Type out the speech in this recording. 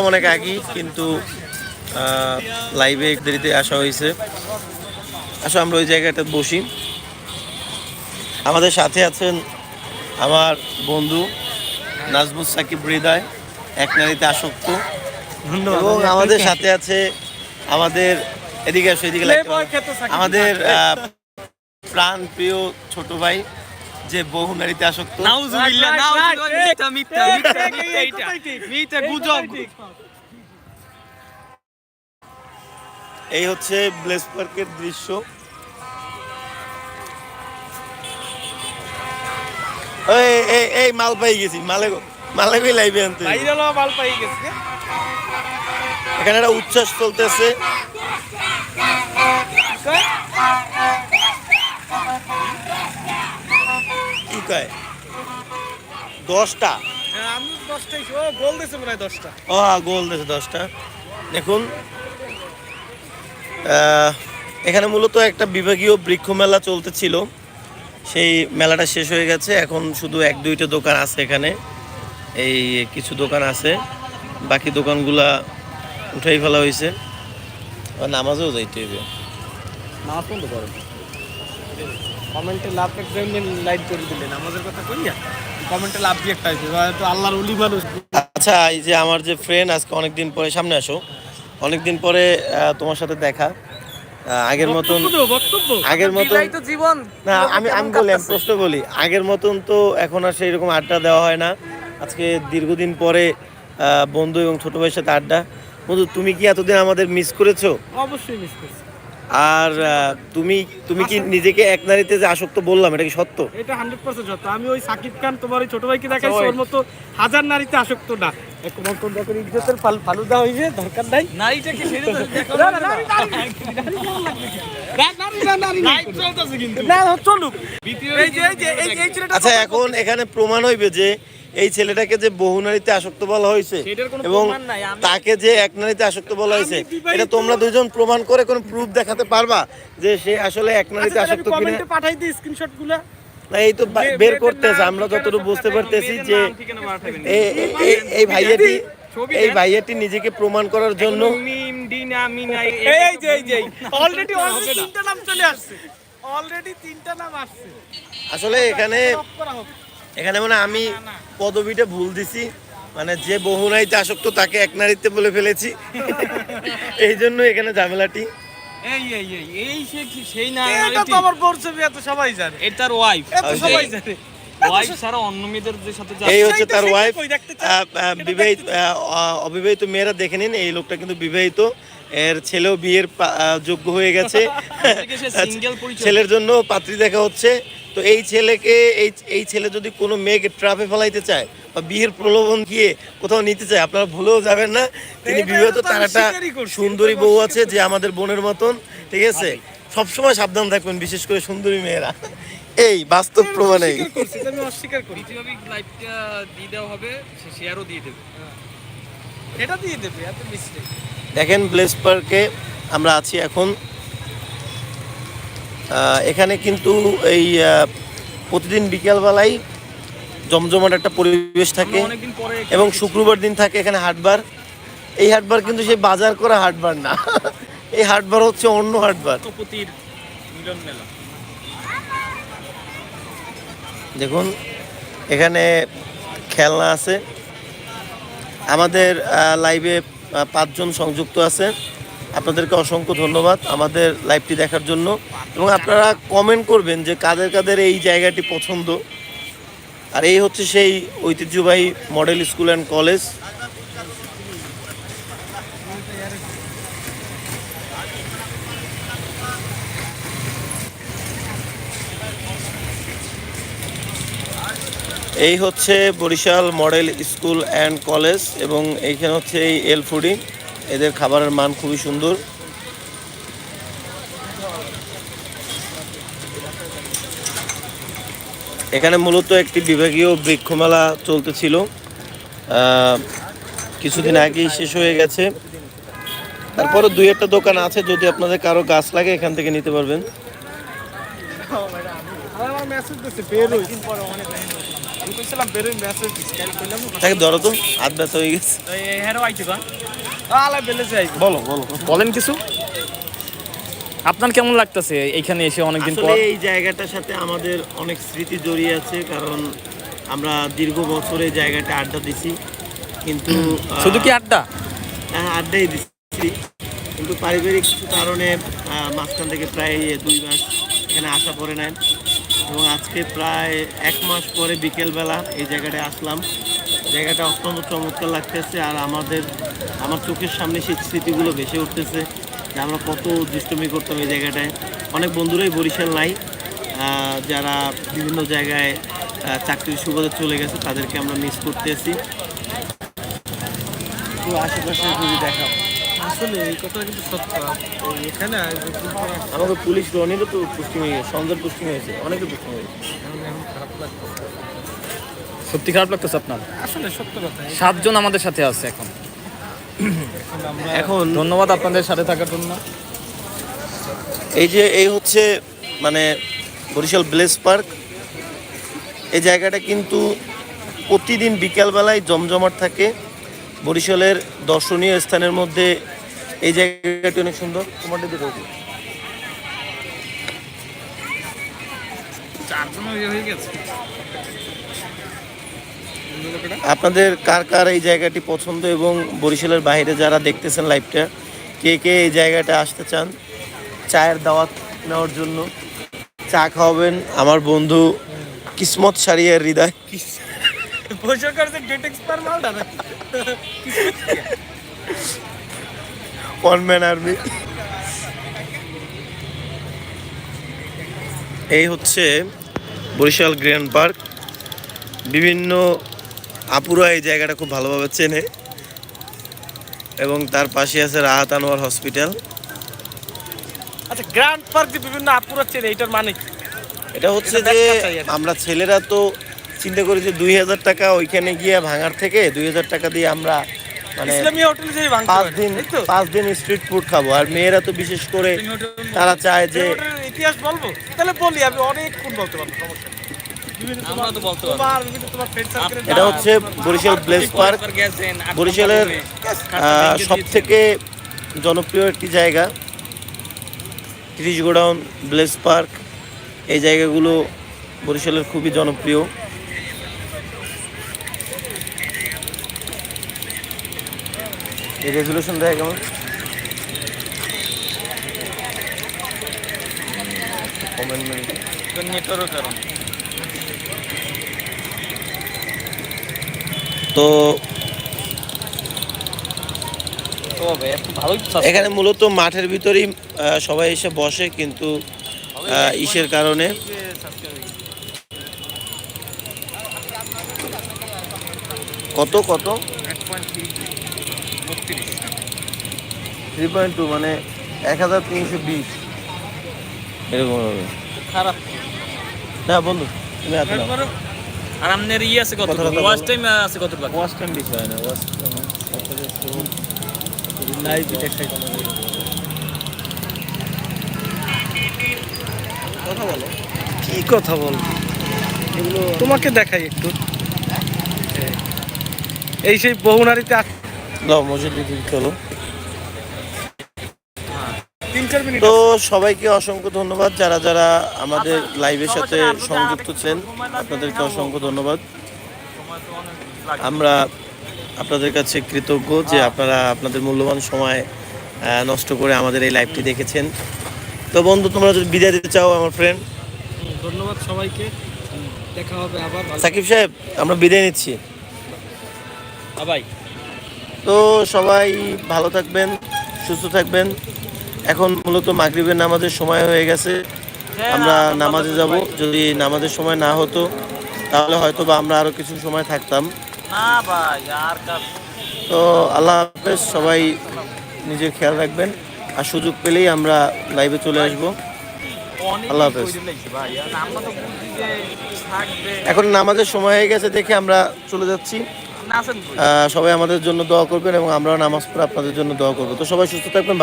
অনেক আগেই কিন্তু লাইভে দেরিতে আসা হয়েছে। আসো আমরা ওই জায়গাটা বসি। আমাদের সাথে আছেন আমার বন্ধু নাজমুস সাকিব হৃদয় এক নারীতে আসক্ত। এবং আমাদের সাথে আছে আমাদের এদিকে আসো এদিকে আমাদের আহ, প্রাণ প্রিয় ছোট ভাই যে বহু নারীতে আসক্ত। নাউজুবিল্লাহ নাউজুবিল্লাহ মিথ্যা মিথ্যা মিথ্যা মিথ্যা এটা মিথ্যা গুজব। এই হচ্ছে ব্লেস পার্কের দৃশ্য। এই এই এই মাল পাই গেছি। মালে মালে কই লাইভে আনতে? মাল পাই গেছে এখানে একটা উচ্ছ্বাস চলতেছে। কয় দশটা। হ্যাঁ, আমি দশটাই ও গোল দিয়েছে মনে হয় দশটা। ও গোল দিয়েছে দশটা। দেখুন এখানে মূলত একটা বিভাগীয় বৃক্ষ মেলা চলতেছিল। সেই মেলাটা শেষ হয়ে গেছে। এখন শুধু এক দুইটা দোকান আছে এখানে। এই কিছু দোকান আছে। বাকি দোকানগুলা উঠাই ফেলা হয়েছে। আর নামাজেও যাইতে হবে নামাজ বন্ধ করো কমেন্টে লাভ একজন লাইক করে দিলেন। আমাদের কথা কইয়া কমেন্টে লাভ দিয়ে একটা আছে তো আল্লাহর ওলি মানুষ। আচ্ছা এই যে আমার যে ফ্রেন্ড আজকে অনেকদিন পরে সামনে আসো। অনেকদিন পরে তোমার সাথে দেখা। আগের মতন আগের মতন তো জীবন। না আমি আমি বললাম প্রশ্ন বলি আগের মতন তো এখন আর সেই রকম আড্ডা দেওয়া হয় না। আজকে দীর্ঘদিন পরে বন্ধু এবং ছোট ভাইয়ের সাথে আড্ডা। বন্ধু তুমি কি এতদিন আমাদের মিস করেছ? অবশ্যই মিস করছি। আর তুমি তুমি কি নিজেকে এক নারীতে যে আসক্ত বললাম এটা কি সত্য? এটা হান্ড্রেড পার্সেন্ট সত্য। আমি ওই সাকিব খান তোমার ওই ছোট ভাইকে দেখাইছি ওর মতো হাজার নারীতে আসক্ত না। ফালুদা দরকার নাই। নারীটা কি আচ্ছা এখন এখানে প্রমাণ হইবে যে এই ছেলেটাকে যে বহু নারীতে আসক্ত বলা হয়েছে এবং প্রমাণ নাই, আমি- তাকে যে এক নারীতে আসক্ত বলা হয়েছে এটা তোমরা দুজন প্রমাণ করে কোনো প্রুফ দেখাতে পারবা যে সে আসলে এক নারীতে আচ্ছা, আসক্ত আমি কিনা? পাঠাই দিই স্ক্রিনশটগুলা এই তো বের করতেছে আমরা যতটুকু বুঝতে পারতেছি যে। এই ভাইয়াটি এই ভাইয়াটি নিজেকে প্রমাণ করার জন্য মিম ডিনা এই যে এই যে অলরেডি অলরেডি তিনটা নাম চলে আসছে। অলরেডি তিনটা নাম আসছে। আসলে এখানে। এখানে মানে আমি পদবিটা ভুল দিছি। মানে যে বহু নারীতে আসক্ত তাকে এক নারীতে বলে ফেলেছি। এই জন্য এখানে ঝামেলাটি। এই এই এই এই সে কি সেই না এটা তো আমার বোর ছবি এত সবাই জানে। এটার ওয়াইফ এত সবাই জানে। ওয়াইফ ছাড়া অন্য মেয়েদের সাথে এই হচ্ছে তার ওয়াইফ কই বিবাহিত আহ, আহ, অবিবাহিত মেয়েরা দেখে নিন এই লোকটা কিন্তু বিবাহিত। এর ছেলেও বিয়ের যোগ্য হয়ে গেছে। পরিচয়। ছেলের জন্য পাত্রী দেখা হচ্ছে। তো এই ছেলেকে এই এই ছেলে যদি কোনো মেয়েকে ট্রাফে ফেলাইতে চায় বা বিয়ের প্রলোভন গিয়ে কোথাও নিতে চায় আপনারা ভুলেও যাবেন না। তিনি এটা বিবাহিত তার একটা সুন্দরী বউ আছে যে আমাদের বোনের মতন ঠিক আছে? সবসময় সাবধান থাকবেন বিশেষ করে সুন্দরী মেয়েরা। এই বাস্তব প্রমাণ। এই অস্বীকার আমি অস্বীকার করি। দিয়ে দেওয়া হবে সে শেয়ারও দিয়ে দেবে। এটা দিয়ে দেবে এত মিস্টেক দেখেন ব্লেস পার্কে আমরা আছি এখন এখানে কিন্তু এই প্রতিদিন বিকেলবেলায় জমজমাট একটা পরিবেশ থাকে এবং শুক্রবার দিন থাকে এখানে হাটবার। এই হাটবার কিন্তু সেই বাজার করা হাটবার না। এই হাটবার হচ্ছে অন্য হাটবার। দেখুন এখানে খেলনা আছে। আমাদের লাইভে পাঁচজন সংযুক্ত আছে। আপনাদেরকে অসংখ্য ধন্যবাদ আমাদের লাইভটি দেখার জন্য। এবং আপনারা কমেন্ট করবেন যে কাদের কাদের এই জায়গাটি পছন্দ। আর এই হচ্ছে সেই ঐতিহ্যবাহী মডেল স্কুল অ্যান্ড কলেজ এই হচ্ছে Barishal model school and college এবং এইখানে হচ্ছে এই এল ফুডি এদের খাবারের মান খুবই সুন্দর। এখানে মূলত একটি বিভাগীয় বৃক্ষমেলা চলতেছিল। কিছুদিন আগেই শেষ হয়ে গেছে। তারপরে দুই একটা দোকান আছে যদি আপনাদের কারও গাছ লাগে এখান থেকে নিতে পারবেন। তাকে ধরো তো হাত ব্যথা হয়ে গেছে। বেলে বলো বলেন কিছু। আপনার কেমন লাগতেছে এইখানে এসে অনেকদিন পর? এই জায়গাটার সাথে আমাদের অনেক স্মৃতি জড়িয়ে আছে কারণ আমরা দীর্ঘ বছর এই জায়গাটা আড্ডা দিছি। কিন্তু শুধু কি আড্ডা? হ্যাঁ আড্ডাই দিচ্ছি কিন্তু পারিবারিক কিছু কারণে আহ, মাঝখান থেকে প্রায় দুই মাস এখানে আসা পড়ে নাই। এবং আজকে প্রায় এক মাস পরে বিকেলবেলা এই জায়গাটায় আসলাম। জায়গাটা অত্যন্ত চমৎকার লাগতেছে আর আমাদের আমার চোখের সামনে সেই স্মৃতিগুলো ভেসে উঠতেছে যে আমরা কত দুষ্টমি করতাম এই জায়গাটায়। অনেক বন্ধুরাই বরিশাল নাই যারা বিভিন্ন জায়গায় চাকরির সুবাদে চলে গেছে তাদেরকে আমরা মিস করতেছি। তো আশেপাশে যদি দেখা আসলে এই কথা কিন্তু সত্য। এখানে যতদিন আমাকে পুলিশ রনিরও তো পুষ্টিং হয়ে গেছে সন্ধ্যার পুষ্টিং হয়েছে অনেকে পুষ্টিং হয়েছে খারাপ লাগতো সত্যি খারাপ লাগতেছে আপনার? আসলে সত্য কথা। সাতজন আমাদের সাথে আছে এখন। এখন ধন্যবাদ আপনাদের সাথে থাকার জন্য। এই যে এই হচ্ছে মানে বরিশাল ব্লেস পার্ক। এই জায়গাটা কিন্তু প্রতিদিন বিকালবেলায় জমজমাট থাকে। বরিশালের দর্শনীয় স্থানের মধ্যে এই জায়গাটি অনেক সুন্দর। তোমারটা হবে চারজন হয়ে গেছে? আপনাদের কার কার এই জায়গাটি পছন্দ এবং বরিশালের বাইরে যারা দেখতেছেন লাইভটা কে কে এই জায়গাটা আসতে চান চায়ের দাওয়াত নেওয়ার জন্য চা খাওয়াবেন। আমার বন্ধু Kismat Sariyar Hriday. One man army. এই হচ্ছে বরিশাল গ্র্যান্ড পার্ক। বিভিন্ন আপুরা এই জায়গাটা খুব ভালোভাবে চেনে। এবং তার পাশে আছে রাহাত আনোয়ার হসপিটাল। আচ্ছা গ্র্যান্ড পার্ক যে বিভিন্ন আপুরা চেনে এইটার মানে কি? এটা হচ্ছে যে। আমরা ছেলেরা তো চিন্তা করি যে দুই হাজার টাকা ওইখানে গিয়ে ভাঙার থেকে দুই হাজার টাকা দিয়ে আমরা মানে পাঁচ দিন? পাঁচ দিন স্ট্রিট ফুড খাব। আর মেয়েরা তো বিশেষ করে তারা চায় যে ইতিহাস বলব? তাহলে বলি আমি অনেকক্ষণ বলতে পারব এটা হচ্ছে বরিশাল ব্লেস পার্ক বরিশালের সব থেকে জনপ্রিয় একটি জায়গা ত্রিশ গোডাউন ব্লেস পার্ক এই জায়গাগুলো বরিশালের খুবই জনপ্রিয়। এই রেজুলেশন দেয় কেমন কমেন্ট নেটওয়ার্কের কারণ। তো এখানে মূলত মাঠের ভিতরেই সবাই এসে বসে কিন্তু আহ, ইসের কারণে। কত কত? থ্রি পয়েন্ট টু মানে এক হাজার তিনশো বিশ। এরকম হবে। খারাপ। না বন্ধু তুমি আর আপনার ইয়ে আছে কত ওয়াচ টাইম আছে কত বাকি ওয়াশ টাইম বেশি হয়। না ওয়াশ লাইভ দেখাই কথা বলো। কি কথা বল? এগুলো তোমাকে দেখাই একটু। এই সেই বহুনারীতে আস- দাও মসজিদ দিকে চলো তিন চার মিনিট তো সবাইকে অসংখ্য ধন্যবাদ। যারা যারা আমাদের লাইভের সাথে সংযুক্ত ছিলেন আপনাদেরকে অসংখ্য ধন্যবাদ। আমরা আপনাদের কাছে কৃতজ্ঞ যে আপনারা আপনাদের মূল্যবান সময় নষ্ট করে আমাদের এই লাইভটি দেখেছেন। তো বন্ধু তোমরা যদি বিদায় দিতে চাও আমার ফ্রেন্ড ধন্যবাদ সবাইকে। দেখা হবে আবার। সাকিব সাহেব আমরা বিদায় নিচ্ছি। তো সবাই ভালো থাকবেন সুস্থ থাকবেন। এখন মূলত মাগরিবের নামাজের সময় হয়ে গেছে। আমরা নামাজে যাব। যদি নামাজের সময় না হতো তাহলে হয়তো বা আমরা আরও কিছু সময় থাকতাম। আর তো আল্লাহ হাফেজ সবাই নিজের খেয়াল রাখবেন। আর সুযোগ পেলেই আমরা লাইভে চলে আসব। আল্লাহ হাফেজ। আর আমরা এখন নামাজের সময় হয়ে গেছে দেখে আমরা চলে যাচ্ছি। সবাই আমাদের জন্য দোয়া করবেন এবং আমরাও নামাজ পড়ে আপনাদের জন্য দোয়া করব। তো সবাই সুস্থ থাকবেন ভালো